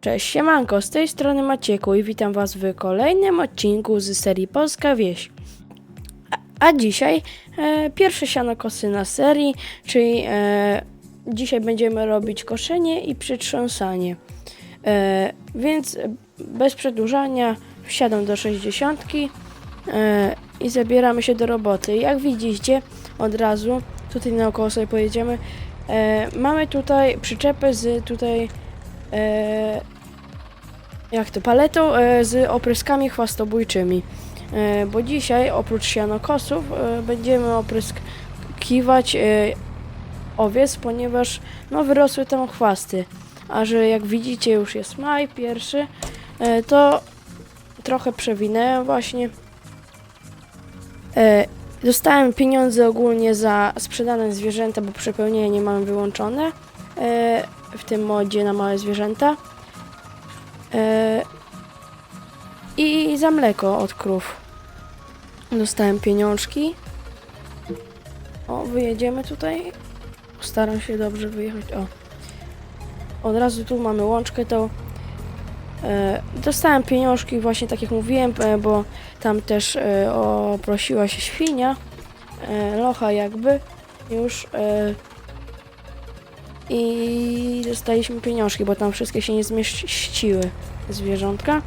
Cześć, siemanko, z tej strony Macieku i witam was w kolejnym odcinku z serii Polska Wieś. A, a dzisiaj e, pierwsze siano kosy na serii, czyli e, dzisiaj będziemy robić koszenie i przytrząsanie. E, więc bez przedłużania wsiadam do 60 e, i zabieramy się do roboty. Jak widzicie, od razu tutaj naokoło sobie pojedziemy. E, mamy tutaj przyczepę z tutaj e, jak to, paletą e, z opryskami chwastobójczymi. E, bo dzisiaj oprócz sianokosów e, będziemy opryskiwać e, owiec, ponieważ no, wyrosły tam chwasty. A że jak widzicie już jest maj pierwszy, e, to trochę przewinęłem właśnie. E, dostałem pieniądze ogólnie za sprzedane zwierzęta, bo przepełnienie mam wyłączone e, w tym modzie na małe zwierzęta. E, I za mleko od krów. Dostałem pieniążki. O, wyjedziemy tutaj. Staram się dobrze wyjechać. O. Od razu tu mamy łączkę, to dostałem pieniążki, właśnie tak jak mówiłem, e, bo tam też e, o, prosiła się świnia, e, locha jakby, już e, i dostaliśmy pieniążki, bo tam wszystkie się nie zmieściły zwierzątka.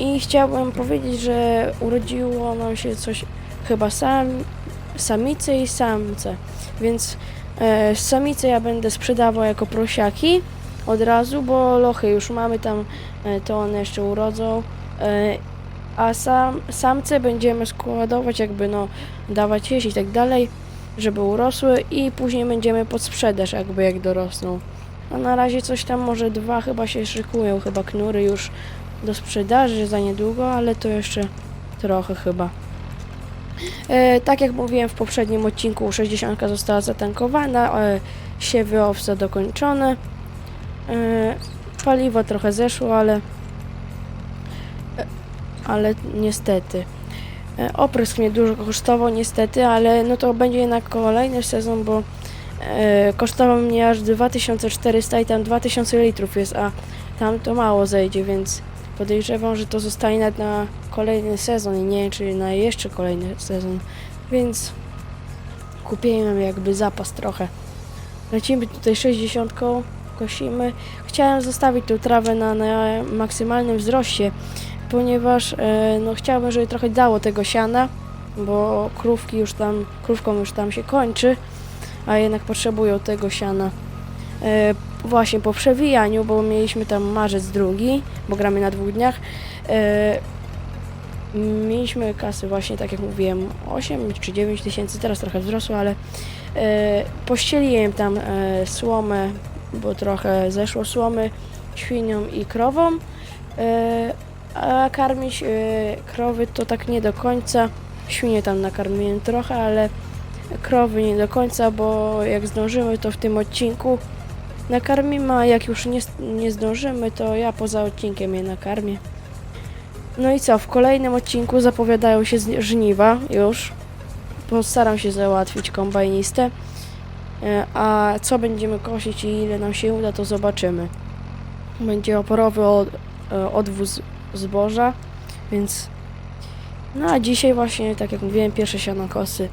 I chciałbym powiedzieć, że urodziło nam się coś chyba sam, samice i samce, więc e, samice ja będę sprzedawał jako prosiaki od razu, bo lochy już mamy tam, e, to one jeszcze urodzą. E, a sam, samce będziemy składować, jakby no dawać jeść i tak dalej żeby urosły i później będziemy pod sprzedaż jakby jak dorosną. A na razie coś tam może dwa chyba się szykują, chyba knury już do sprzedaży za niedługo, ale to jeszcze trochę chyba. E, tak jak mówiłem w poprzednim odcinku, 60 została zatankowana, e, siewy owca dokończone. E, paliwo trochę zeszło, ale e, ale niestety. E, Oprysk mnie dużo kosztował niestety, ale no to będzie jednak kolejny sezon, bo e, kosztował mnie aż 2400 i tam 2000 litrów jest, a tam to mało zejdzie, więc podejrzewam, że to zostanie na kolejny sezon i nie wiem, czy na jeszcze kolejny sezon, więc kupiłem jakby zapas trochę. Lecimy tutaj 60, kosimy. Chciałem zostawić tą trawę na, na maksymalnym wzroście, ponieważ e, no, chciałbym, żeby trochę dało tego siana, bo krówki już tam, krówkom już tam się kończy, a jednak potrzebują tego siana. E, właśnie po przewijaniu, bo mieliśmy tam marzec drugi, bo gramy na dwóch dniach, e, mieliśmy kasy właśnie, tak jak mówiłem, 8 czy 9 tysięcy, teraz trochę wzrosło, ale e, pościeliłem tam e, słomę, bo trochę zeszło słomy świniom i krowom. E, a karmić e, krowy to tak nie do końca. Świnie tam nakarmiłem trochę, ale krowy nie do końca, bo jak zdążymy, to w tym odcinku nakarmimy, a jak już nie, nie zdążymy, to ja poza odcinkiem je nakarmię. No i co, w kolejnym odcinku zapowiadają się żniwa już. Postaram się załatwić kombajnistę. E, A co będziemy kosić i ile nam się uda, to zobaczymy. Będzie oporowy od, e, odwóz zboża, więc no a dzisiaj właśnie, tak jak mówiłem, pierwsze sianokosy.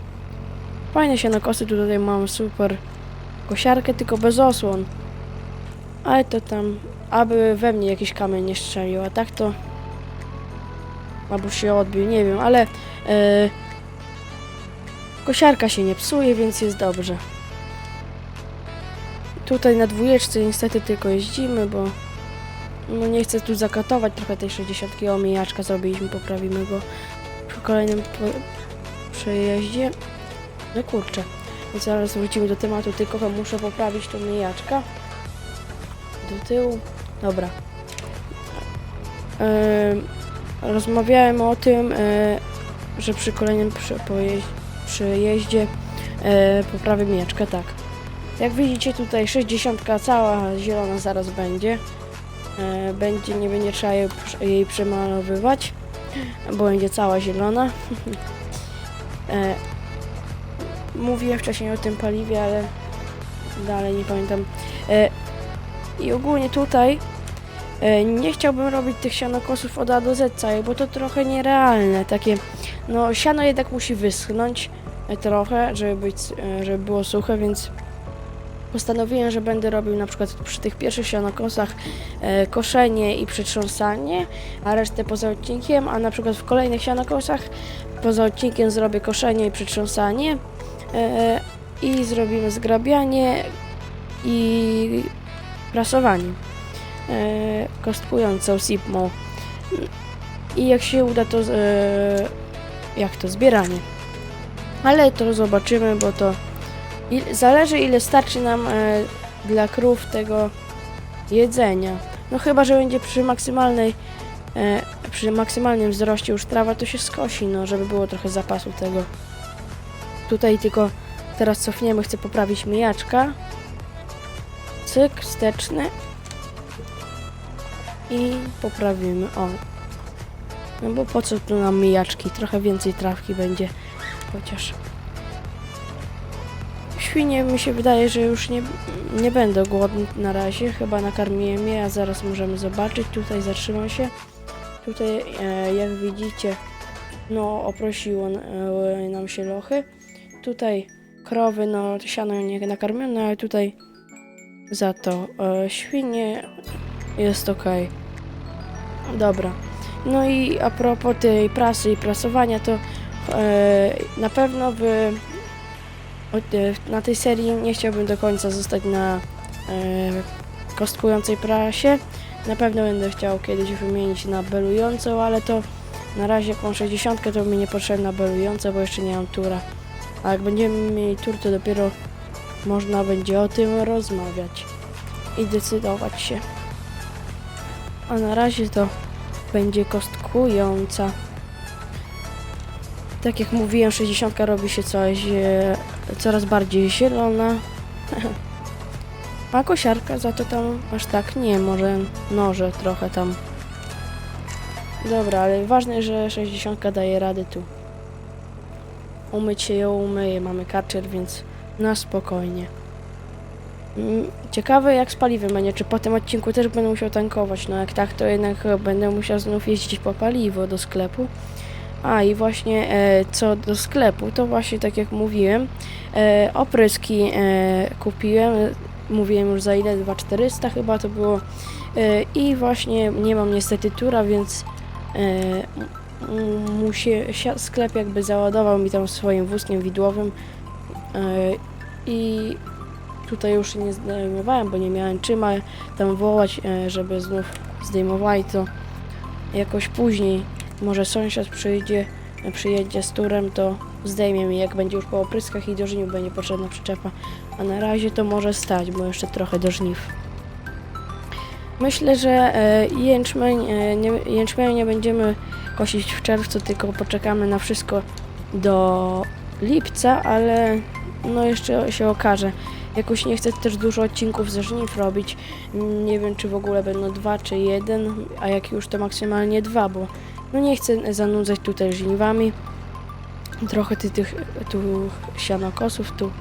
Fajne sianokosy, tu tutaj mam super kosiarkę, tylko bez osłon. Ale to tam, aby we mnie jakiś kamień nie strzelił, a tak to albo się odbił, nie wiem, ale e, kosiarka się nie psuje, więc jest dobrze. Tutaj na dwójeczce niestety tylko jeździmy, bo no nie chcę tu zakatować trochę tej 60 omijaczka zrobiliśmy, poprawimy go przy kolejnym po, przejeździe. No kurczę, więc zaraz wrócimy do tematu, tylko muszę poprawić tą mijaczka. Do tyłu. Dobra. Em, rozmawiałem o tym, e, że przy kolejnym przejeździe e, poprawię mijaczkę, tak. Jak widzicie tutaj 60 cała zielona zaraz będzie. E, będzie, nie będzie trzeba jej, jej przemalowywać, bo będzie cała zielona. e, mówiłem wcześniej o tym paliwie, ale dalej nie pamiętam. E, I ogólnie tutaj nie chciałbym robić tych sianokosów od A do Z całej, bo to trochę nierealne. Takie, no siano jednak musi wyschnąć trochę, żeby, być, żeby było suche, więc postanowiłem, że będę robił na przykład przy tych pierwszych sianokosach e, koszenie i przytrząsanie, a resztę poza odcinkiem, a na przykład w kolejnych sianokosach poza odcinkiem zrobię koszenie i przytrząsanie e, i zrobimy zgrabianie i prasowanie e, kostkującą sipmą. I jak się uda to e, jak to zbieranie. Ale to zobaczymy, bo to il, zależy ile starczy nam e, dla krów tego jedzenia no chyba, że będzie przy maksymalnej e, przy maksymalnym wzroście już trawa to się skosi, no żeby było trochę zapasu tego. Tutaj tylko teraz cofniemy, chcę poprawić mijaczka. Cyk, wsteczny. I poprawimy, o. No bo po co tu nam mijaczki? Trochę więcej trawki będzie, chociaż. Świnie mi się wydaje, że już nie, nie będę głodny na razie. Chyba nakarmiłem je, a zaraz możemy zobaczyć. Tutaj zatrzymam się. Tutaj, e, jak widzicie, no oprosiło e, nam się lochy. Tutaj krowy, no siano nie nakarmione, ale tutaj za to e, świnie jest ok. Dobra. No i a propos tej prasy i prasowania, to e, na pewno w, od- e, na tej serii nie chciałbym do końca zostać na e, kostkującej prasie. Na pewno będę chciał kiedyś wymienić na belującą, ale to na razie jak mam 60 to mi niepotrzebna belująca, bo jeszcze nie mam tura. A jak będziemy mieli tur, to dopiero można będzie o tym rozmawiać i decydować się. A na razie to będzie kostkująca. Tak jak mówiłem, 60 robi się coś, e, coraz bardziej zielona. A kosiarka za to tam aż tak nie, może noże trochę tam. Dobra, ale ważne, że 60 daje radę tu. Umyć się ją umyje, mamy karczer, więc na spokojnie. Mm, Ciekawe jak z paliwem będzie, czy po tym odcinku też będę musiał tankować. No jak tak, to jednak będę musiał znów jeździć po paliwo do sklepu. A i właśnie e, co do sklepu, to właśnie tak jak mówiłem, e, opryski e, kupiłem, mówiłem już za ile, 2400 chyba to było. E, I właśnie nie mam niestety tura, więc e, m- musi, sia- sklep jakby załadował mi tam swoim wózkiem widłowym e, i tutaj już się nie zdejmowałem, bo nie miałem czym tam wołać, e, żeby znów zdejmowali to jakoś później. Może sąsiad przyjdzie, przyjedzie z turem, to zdejmie mi, jak będzie już po opryskach i do żniw będzie potrzebna przyczepa. A na razie to może stać, bo jeszcze trochę do żniw. Myślę, że e, jęczmień, e, nie, jęczmienia nie będziemy kosić w czerwcu, tylko poczekamy na wszystko do lipca, ale no jeszcze się okaże. Jakoś nie chcę też dużo odcinków ze żniw robić. Nie wiem, czy w ogóle będą dwa, czy jeden, a jak już to maksymalnie dwa, bo no nie chcę zanudzać tutaj żniwami. Trochę ty, tych tu sianokosów tu.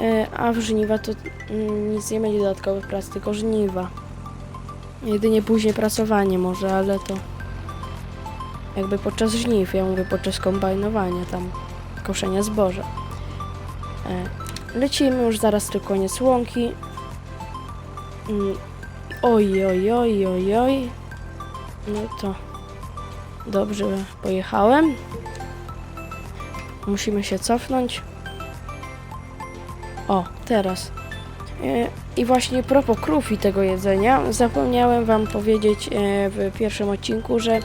E, a w żniwa to mm, nic nie będzie dodatkowych prac, tylko żniwa. Jedynie później prasowanie może, ale to jakby podczas żniw, ja mówię podczas kombajnowania tam, koszenia zboża. E, lecimy już zaraz tylko koniec łąki. Mm, oj, oj, oj, oj, oj. No to dobrze pojechałem. Musimy się cofnąć. O, teraz. E, I właśnie propos krów i tego jedzenia, zapomniałem Wam powiedzieć e, w pierwszym odcinku, że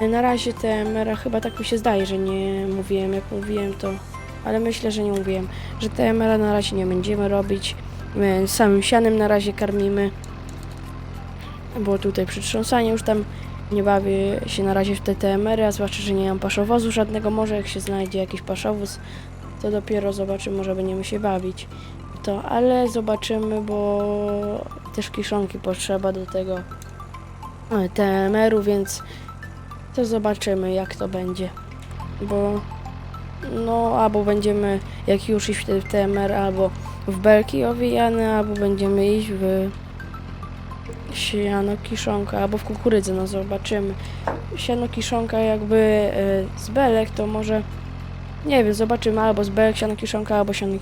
na razie te mera, chyba tak mi się zdaje, że nie mówiłem, jak mówiłem to, ale myślę, że nie mówiłem, że te mera na razie nie będziemy robić. My samym sianem na razie karmimy, bo tutaj przytrząsanie już tam nie bawię się na razie w te TMR-y, a zwłaszcza, że nie mam paszowozu żadnego, może jak się znajdzie jakiś paszowóz, to dopiero zobaczymy, może będziemy się bawić w to, ale zobaczymy, bo też kiszonki potrzeba do tego e, TMR-u, więc to zobaczymy jak to będzie, bo no albo będziemy jak już iść w TMR, albo w belki owijane, albo będziemy iść w siano kiszonka, albo w kukurydzę, no zobaczymy. Siano kiszonka jakby e, z belek, to może nie wiem, zobaczymy albo z belek siano kiszonka, albo siano,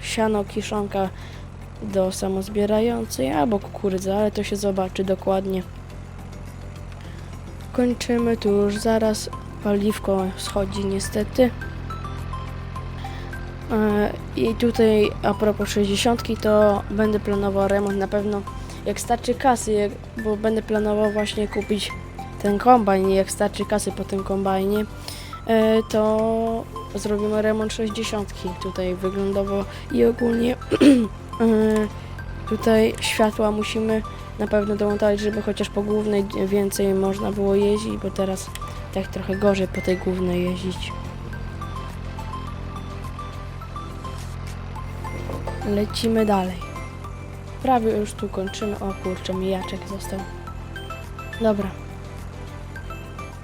siano kiszonka do samozbierającej, albo kukurydza, ale to się zobaczy dokładnie. Kończymy tu już zaraz. Paliwko schodzi niestety. E, I tutaj a propos 60 to będę planował remont na pewno jak starczy kasy, bo będę planował właśnie kupić ten kombajn i jak starczy kasy po tym kombajnie e, to zrobimy remont 60 tutaj wyglądowo i ogólnie e, tutaj światła musimy na pewno domontować, żeby chociaż po głównej więcej można było jeździć, bo teraz tak trochę gorzej po tej głównej jeździć. Lecimy dalej. Prawie już tu kończymy. O kurczę, mijaczek został. Dobra.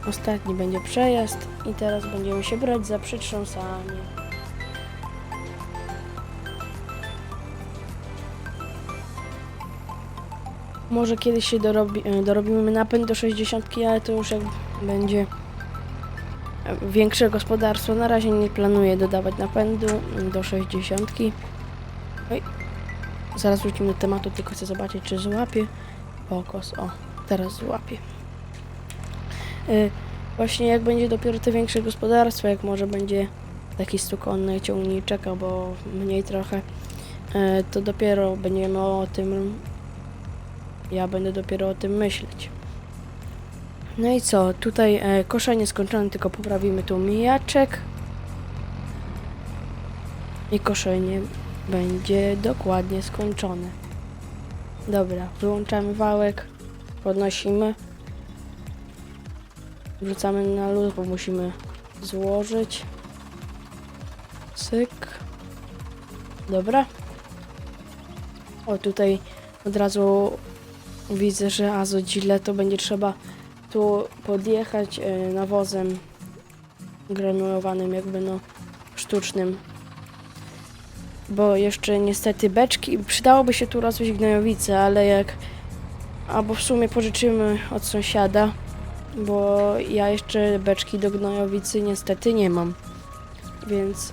Ostatni będzie przejazd i teraz będziemy się brać za przetrząsanie. Może kiedyś się dorobi, e, dorobimy napęd do 60, ale to już jak będzie większe gospodarstwo. Na razie nie planuję dodawać napędu do 60. Oj. Zaraz wrócimy do tematu, tylko chcę zobaczyć, czy złapie. Pokos, o, teraz złapie. Y, właśnie jak będzie dopiero te większe gospodarstwo, jak może będzie taki stukonny ciągniczek, albo mniej trochę, y, to dopiero będziemy o tym, ja będę dopiero o tym myśleć. No i co, tutaj e, skończone, tylko poprawimy tu mijaczek. I koszenie będzie dokładnie skończone. Dobra, wyłączamy wałek, podnosimy. Wrzucamy na luz, bo musimy złożyć. Syk. Dobra. O, tutaj od razu widzę, że azodzile to będzie trzeba tu podjechać e, nawozem granulowanym, jakby no sztucznym. Bo jeszcze niestety beczki, przydałoby się tu rozwieść gnojowice, ale jak albo w sumie pożyczymy od sąsiada, bo ja jeszcze beczki do gnojowicy niestety nie mam. Więc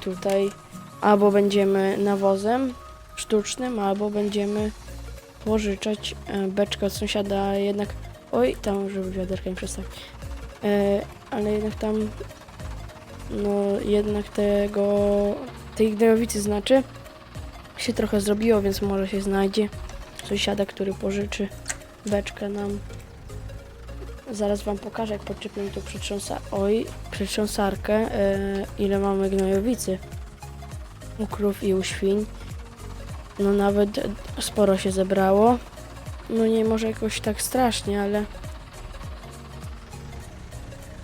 tutaj albo będziemy nawozem sztucznym, albo będziemy pożyczać e, beczkę od sąsiada, jednak oj, tam żeby wiaderka nie przestał. E, ale jednak tam no jednak tego tej gnojowicy znaczy się trochę zrobiło, więc może się znajdzie sąsiada, który pożyczy beczkę nam. Zaraz wam pokażę, jak podczepię tu przetrząsa... Oj, przetrząsarkę, e, ile mamy gnojowicy u krów i u świń. No nawet sporo się zebrało. No nie może jakoś tak strasznie, ale...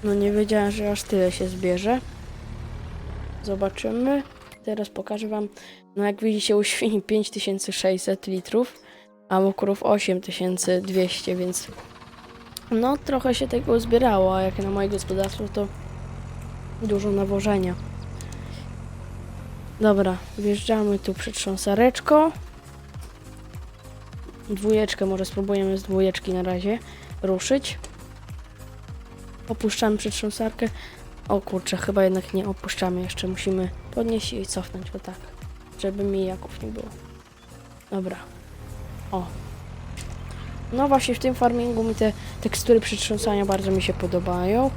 No nie wiedziałem, że aż tyle się zbierze. Zobaczymy. Teraz pokażę wam, no jak widzicie u świni 5600 litrów, a u krów 8200, więc no trochę się tego zbierało, a jak na moje gospodarstwo to dużo nawożenia. Dobra, wjeżdżamy tu przetrząsareczką. Dwójeczkę może spróbujemy z dwójeczki na razie ruszyć. Opuszczamy przetrząsarkę. O kurczę, chyba jednak nie opuszczamy jeszcze. Musimy podnieść i cofnąć go tak, żeby mijaków nie było. Dobra. O. No właśnie w tym farmingu mi te tekstury przetrząsania bardzo mi się podobają,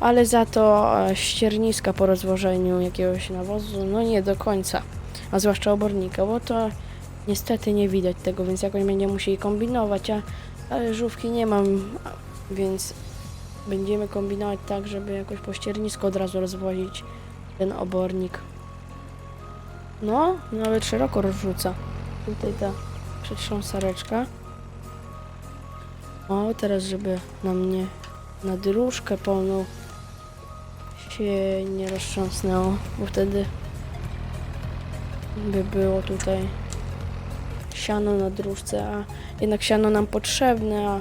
ale za to e, ścierniska po rozłożeniu jakiegoś nawozu, no nie do końca. A zwłaszcza obornika, bo to niestety nie widać tego, więc jakoś będziemy musieli kombinować, a ale żówki nie mam, więc będziemy kombinować tak, żeby jakoś po ściernisku od razu rozwozić ten obornik. No, nawet szeroko rozrzuca. Tutaj ta przetrząsareczka. O, teraz żeby na mnie na dróżkę pełną się nie roztrząsnęło, bo wtedy by było tutaj siano na dróżce, a jednak siano nam potrzebne, a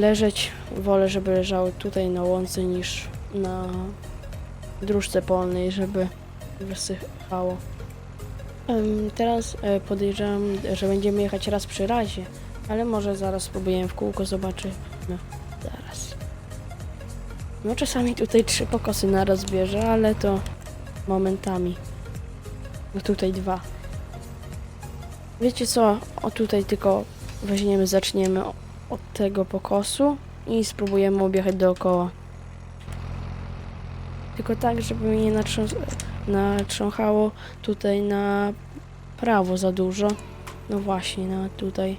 leżeć wolę, żeby leżały tutaj na łące niż na dróżce polnej, żeby wysychało. Teraz e, podejrzewam, że będziemy jechać raz przy razie, ale może zaraz spróbujemy w kółko, zobaczymy. Zaraz. No czasami tutaj trzy pokosy naraz bierze, ale to momentami. No tutaj dwa. Wiecie co? O tutaj tylko weźmiemy, zaczniemy od tego pokosu i spróbujemy objechać dookoła. Tylko tak, żeby mi nie natrząchało tutaj na prawo za dużo. No właśnie, na tutaj.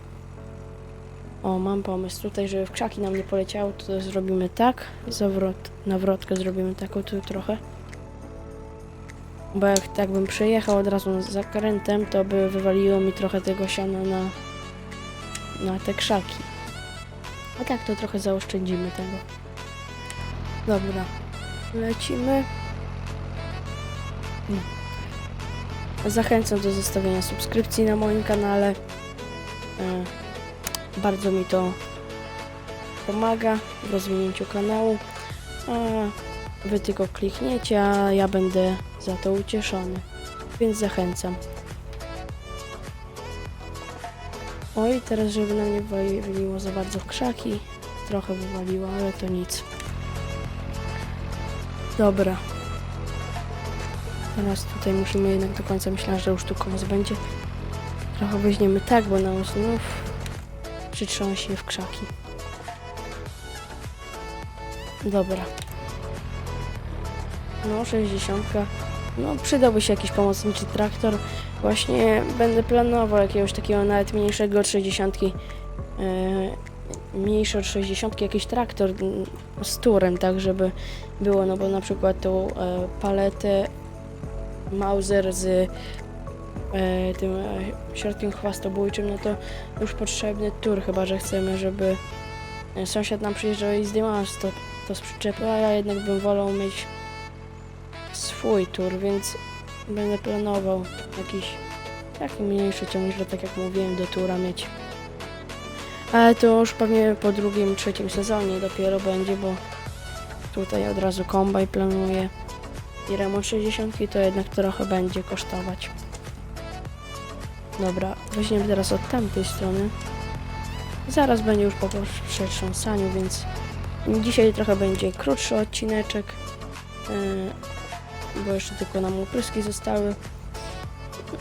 O, mam pomysł. Tutaj, żeby w krzaki nam nie poleciało, to zrobimy tak. Zawrot, nawrotkę zrobimy taką tu trochę. Bo jak tak bym przejechał od razu z zakrętem, to by wywaliło mi trochę tego siana na, na te krzaki. A tak to trochę zaoszczędzimy tego. Dobra. Lecimy. No. Zachęcam do zostawienia subskrypcji na moim kanale. E, Bardzo mi to pomaga w rozwinięciu kanału. Wy tylko klikniecie, a ja będę za to ucieszony. Więc zachęcam. Oj, teraz żeby nam nie wywaliło za bardzo krzaki. Trochę wywaliło, ale to nic. Dobra. Teraz tutaj musimy jednak do końca, myślę, że już tu koniec będzie. Trochę weźmiemy tak, bo nam znów przytrząśnie w krzaki. Dobra. No, 60. No, przydałby się jakiś pomocniczy traktor. Właśnie będę planował jakiegoś takiego nawet mniejszego od 60. Yy, mniejszy od 60 jakiś traktor mm, z turem, tak żeby było, no bo na przykład tą e, paletę Mauser z e, tym e, środkiem chwastobójczym, no to już potrzebny tur, chyba że chcemy, żeby e, sąsiad nam przyjeżdżał i zdejmował to, to z przyczepy, a ja jednak bym wolał mieć swój tur, więc będę planował jakiś taki mniejszy ciągnik, że tak jak mówiłem, do tura mieć. Ale to już pewnie po drugim, trzecim sezonie dopiero będzie, bo tutaj od razu kombaj planuję i remont 60 to jednak trochę będzie kosztować. Dobra, weźmiemy teraz od tamtej strony. Zaraz będzie już po przetrząsaniu, więc dzisiaj trochę będzie krótszy odcineczek, yy, bo jeszcze tylko nam upryski zostały.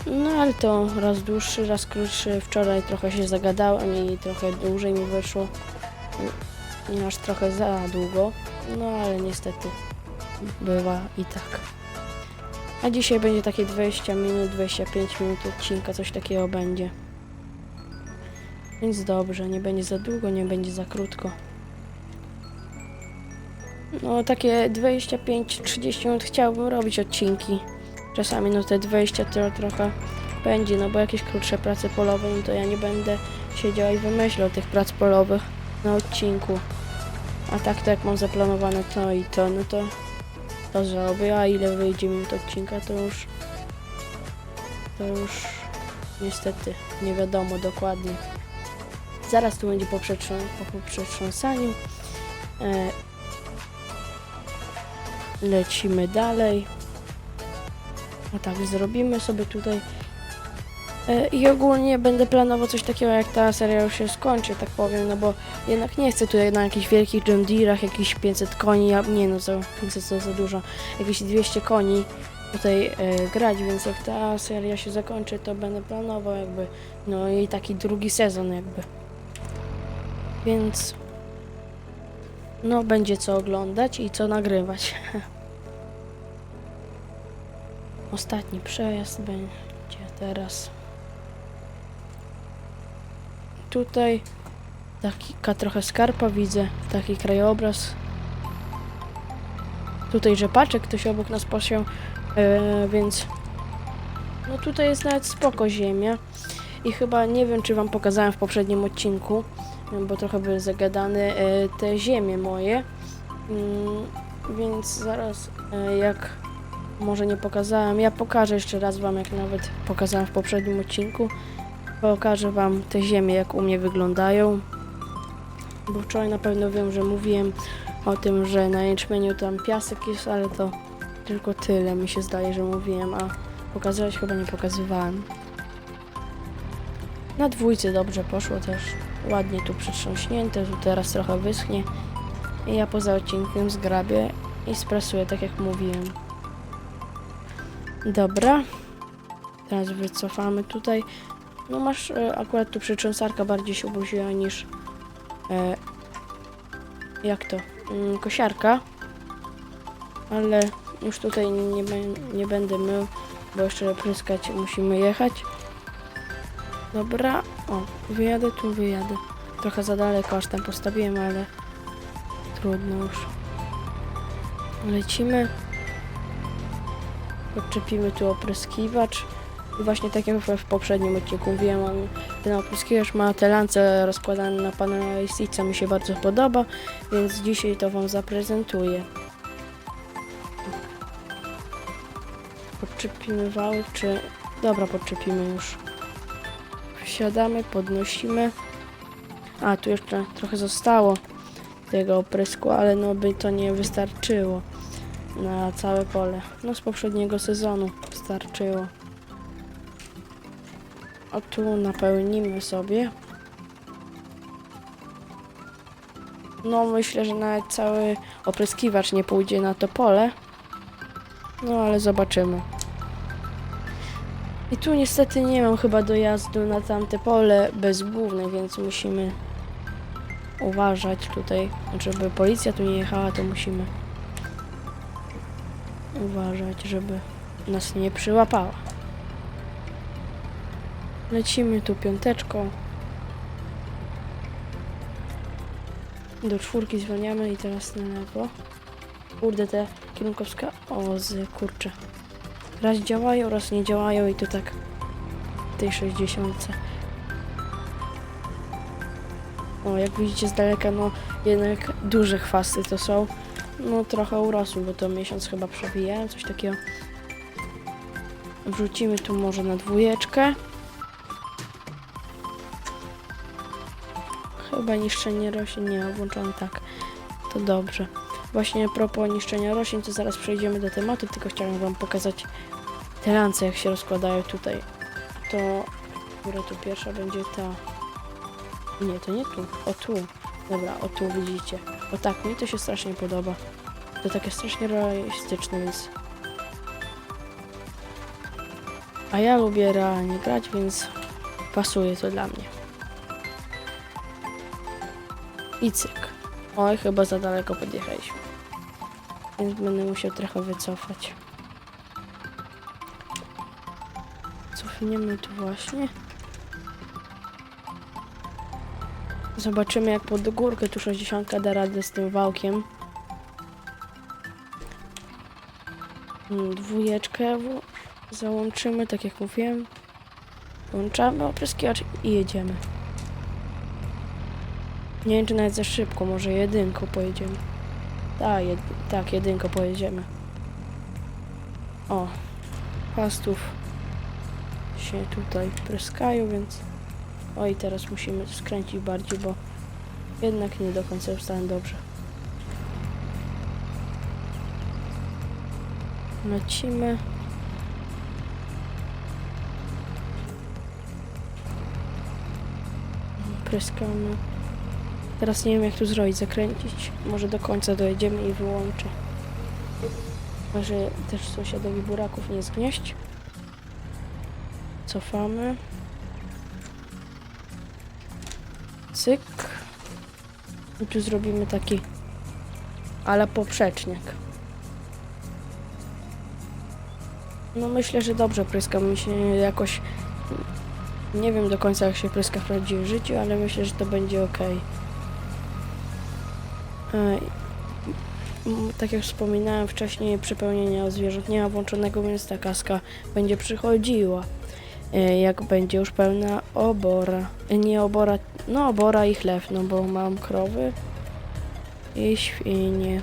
No ale to raz dłuższy, raz krótszy. Wczoraj trochę się zagadałem i trochę dłużej mi wyszło. Nie aż trochę za długo, no ale niestety bywa i tak. A dzisiaj będzie takie 20 minut, 25 minut odcinka, coś takiego będzie. Więc dobrze, nie będzie za długo, nie będzie za krótko. No takie 25-30 minut chciałbym robić odcinki. Czasami no te 20 to trochę będzie, no bo jakieś krótsze prace polowe, no to ja nie będę siedział i wymyślał tych prac polowych na odcinku. A tak to jak mam zaplanowane to i to, no to to zrobię, a ile wyjdzie minut odcinka, to już to już niestety nie wiadomo dokładnie. Zaraz tu będzie po, po przetrząsaniu. E, lecimy dalej. A tak, zrobimy sobie tutaj. E, I ogólnie będę planował coś takiego, jak ta seria już się skończy, tak powiem, no bo jednak nie chcę tutaj na jakichś wielkich John Deere'ach, jakieś 500 koni, ja, nie no, za 500 to za dużo, jakieś 200 koni tutaj e, grać, więc jak ta seria się zakończy, to będę planował jakby, no i taki drugi sezon jakby. Więc no będzie co oglądać i co nagrywać. Ostatni przejazd będzie teraz. Tutaj taka trochę skarpa widzę, taki krajobraz. Tutaj rzepaczek ktoś obok nas posiał, e, więc no tutaj jest nawet spoko ziemia. I chyba nie wiem, czy wam pokazałem w poprzednim odcinku, bo trochę były zagadane e, te ziemie moje. Mm, więc zaraz e, jak może nie pokazałem, ja pokażę jeszcze raz wam, jak nawet pokazałem w poprzednim odcinku. Pokażę wam te ziemie, jak u mnie wyglądają. Bo wczoraj na pewno wiem, że mówiłem o tym, że na jęczmieniu tam piasek jest, ale to tylko tyle mi się zdaje, że mówiłem, a pokazywać chyba nie pokazywałem. Na dwójce dobrze poszło też. Ładnie tu przytrząśnięte, tu teraz trochę wyschnie. I ja poza odcinkiem zgrabię i sprasuję, tak jak mówiłem. Dobra. Teraz wycofamy tutaj. No masz e, akurat tu przytrząsarka bardziej się obuziła niż e, jak to? Mm, kosiarka. Ale już tutaj nie, nie będę mył, bo jeszcze pryskać musimy jechać. Dobra, o, wyjadę tu, wyjadę. Trochę za daleko, aż tam postawiłem, ale trudno już. Lecimy. Podczepimy tu opryskiwacz. I właśnie tak jak w poprzednim odcinku mówiłem, on, ten opryskiwacz ma te lance rozkładane na panelu IC, co mi się bardzo podoba, więc dzisiaj to Wam zaprezentuję. Podczepimy wał, czy... Dobra, podczepimy już. Wsiadamy, podnosimy. A, tu jeszcze trochę zostało tego oprysku, ale no by to nie wystarczyło na całe pole. No z poprzedniego sezonu wystarczyło. A tu napełnimy sobie. No myślę, że nawet cały opryskiwacz nie pójdzie na to pole. No ale zobaczymy. I tu niestety nie mam chyba dojazdu na tamte pole bez głównej, więc musimy uważać tutaj, żeby policja tu nie jechała, to musimy uważać, żeby nas nie przyłapała. Lecimy tu piąteczką. Do czwórki zwalniamy i teraz na lewo. Kurde, te kierunkowska... O, z. Raz działają, raz nie działają i to tak w tej 60. O, jak widzicie z daleka, no jednak duże chwasty to są. No trochę urosły, bo to miesiąc chyba przewijałem, coś takiego. Wrzucimy tu może na dwójeczkę. Chyba niszczenie roślin nie włączone tak. To dobrze. Właśnie propos niszczenia roślin, to zaraz przejdziemy do tematu, tylko chciałem wam pokazać te lance, jak się rozkładają tutaj. To, która tu pierwsza będzie ta... Nie, to nie tu. O tu. Dobra, o tu widzicie. O tak, mi to się strasznie podoba. To takie strasznie realistyczne, więc... A ja lubię realnie grać, więc pasuje to dla mnie. I cyk. Oj, chyba za daleko podjechaliśmy. Więc będę musiał trochę wycofać. Cofniemy tu właśnie. Zobaczymy jak pod górkę tu 60 da radę z tym wałkiem. Mm, Dwójeczkę załączymy, tak jak mówiłem. Włączamy opryskiwacz i jedziemy. Nie wiem czy nawet za szybko, może jedynką pojedziemy. Tak, jed tak, jedynką pojedziemy. O, pastów się tutaj pryskają, więc... Oj, teraz musimy skręcić bardziej, bo jednak nie do końca wstałem dobrze. Lecimy. Pryskamy. Teraz nie wiem jak tu zrobić, zakręcić. Może do końca dojedziemy i wyłączę. Może też sąsiadowi buraków nie zgnieść. Cofamy. Cyk. I tu zrobimy taki ale poprzeczniak. No myślę, że dobrze pryska. Mi się jakoś... Nie wiem do końca jak się pryska w prawdziwym życiu, ale myślę, że to będzie ok. Tak jak wspominałem wcześniej, przepełnienia zwierząt nie ma włączonego, więc ta kaska będzie przychodziła. E, Jak będzie już pełna obora. E, Nie obora, no obora i chleb, no bo mam krowy i świnie.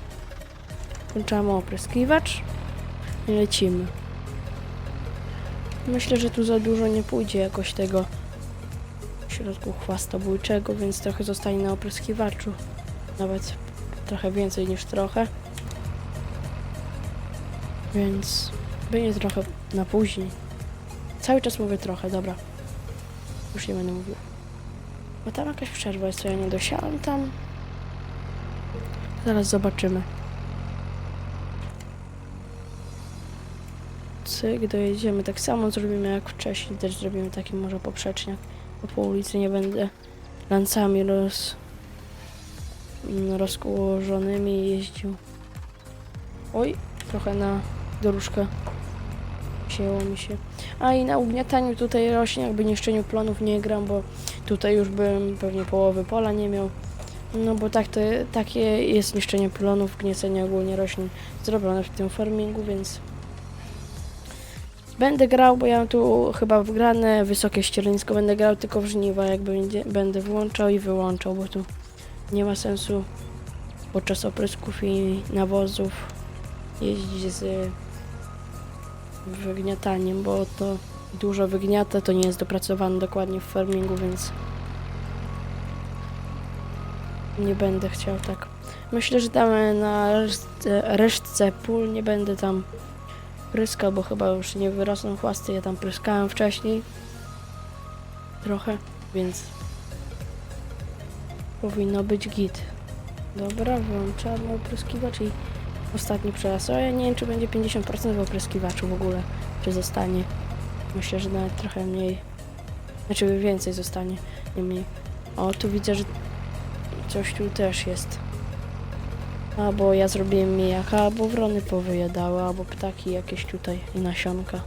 Włączamy opryskiwacz i lecimy. Myślę, że tu za dużo nie pójdzie jakoś tego w środku chwastobójczego, więc trochę zostanie na opryskiwaczu. Nawet trochę więcej niż trochę. Więc będzie trochę na później. Cały czas mówię trochę, dobra. Już nie będę mówił. Bo tam jakaś przerwa jest, co ja nie dosiadam tam. Zaraz zobaczymy. Cyk, dojedziemy. Tak samo zrobimy jak wcześniej. Też zrobimy taki może poprzeczniak. Bo po ulicy nie będę lancami roz... mm, rozłożonymi jeździł. Oj, trochę na dróżkę wzięło mi się. A i na ugniataniu tutaj rośnie, jakby niszczeniu plonów nie gram, bo tutaj już bym pewnie połowy pola nie miał. No bo tak to, takie jest niszczenie plonów, gniecenie ogólnie roślin zrobione w tym farmingu, więc będę grał, bo ja mam tu chyba wgrane wysokie ściernisko, będę grał tylko w żniwa, jak będzie, będę włączał i wyłączał, bo tu nie ma sensu podczas oprysków i nawozów jeździć z wygniataniem, bo to dużo wygniata, to nie jest dopracowane dokładnie w farmingu, więc nie będę chciał tak. Myślę, że tam na resztce, resztce pól nie będę tam pryskał, bo chyba już nie wyrosną chłasty. Ja tam pryskałem wcześniej trochę, więc powinno być git. Dobra, włączamy opryskiwacz i ostatni przeraz. O, ja nie wiem, czy będzie 50% w opryskiwaczu w ogóle, czy zostanie. Myślę, że nawet trochę mniej. Znaczy więcej zostanie, nie mniej. O, tu widzę, że coś tu też jest. Albo ja zrobiłem mijaka, albo wrony powyjadały, albo ptaki jakieś tutaj i nasionka.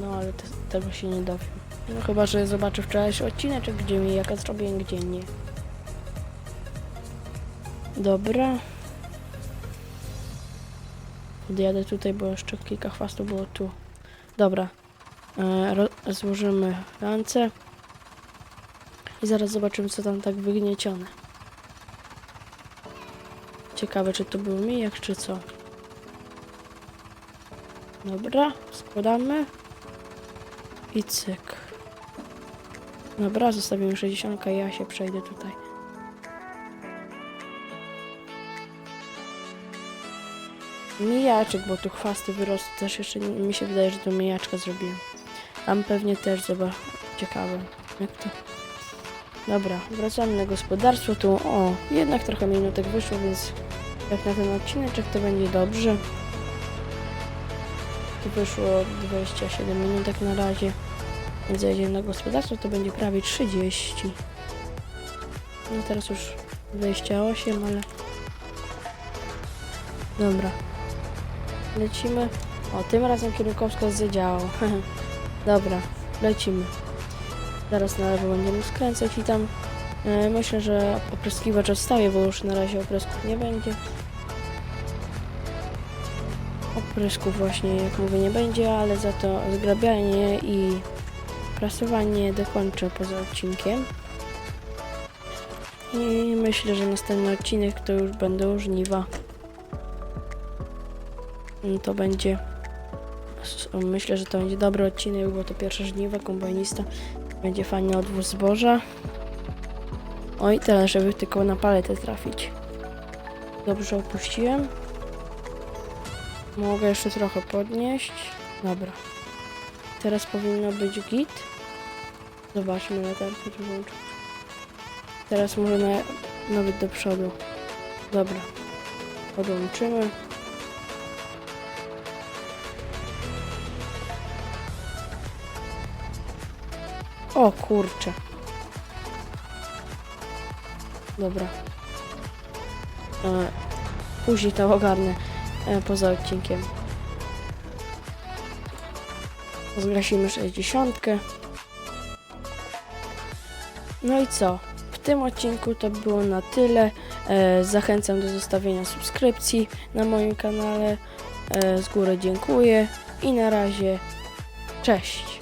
No, ale te, tego się nie dowiem. No chyba, że zobaczę wczorajszy odcinek, gdzie mijaka zrobiłem, gdzie nie. Dobra. Podjadę tutaj, bo jeszcze kilka chwastów było tu. Dobra. E, złożymy ręce. I zaraz zobaczymy, co tam tak wygniecione. Ciekawe, czy to był mijak, czy co. Dobra, składamy. I cyk. Dobra, zostawimy 60 i ja się przejdę tutaj. Mijaczek, bo tu chwasty wyrosły też jeszcze mi się wydaje, że to mijaczka zrobiłem. Tam pewnie też zobacz. Ciekawe. Jak to? Dobra, wracamy na gospodarstwo. Tu, o, jednak trochę minutek wyszło, więc jak na ten odcineczek to będzie dobrze. Tu wyszło 27 minutek na razie. Zajdziemy na gospodarstwo, to będzie prawie 30. No teraz już 28, ale... Dobra. Lecimy. O, tym razem kierunkowskaz zadziałał. Dobra, lecimy. Zaraz na lewo będziemy skręcać i tam e, myślę, że opryskiwacz odstawię, bo już na razie oprysków nie będzie. Oprysków właśnie, jak mówię, nie będzie, ale za to zgrabianie i prasowanie dokończę poza odcinkiem. I myślę, że następny odcinek to już będą żniwa. Mm, To będzie. Myślę, że to będzie dobry odcinek, bo to pierwsze żniwa kombajnista. Będzie fajny odwóz zboża. Oj, teraz żeby tylko na paletę trafić. Dobrze opuściłem. Mogę jeszcze trochę podnieść. Dobra. Teraz powinno być git. Zobaczmy latarkę tu włączę. Teraz może na, nawet do przodu. Dobra. Podłączymy. O kurczę. Dobra. E, później to ogarnę e, poza odcinkiem. Zgasimy 60. No i co? W tym odcinku to było na tyle. E, zachęcam do zostawienia subskrypcji na moim kanale. E, z góry dziękuję i na razie. Cześć.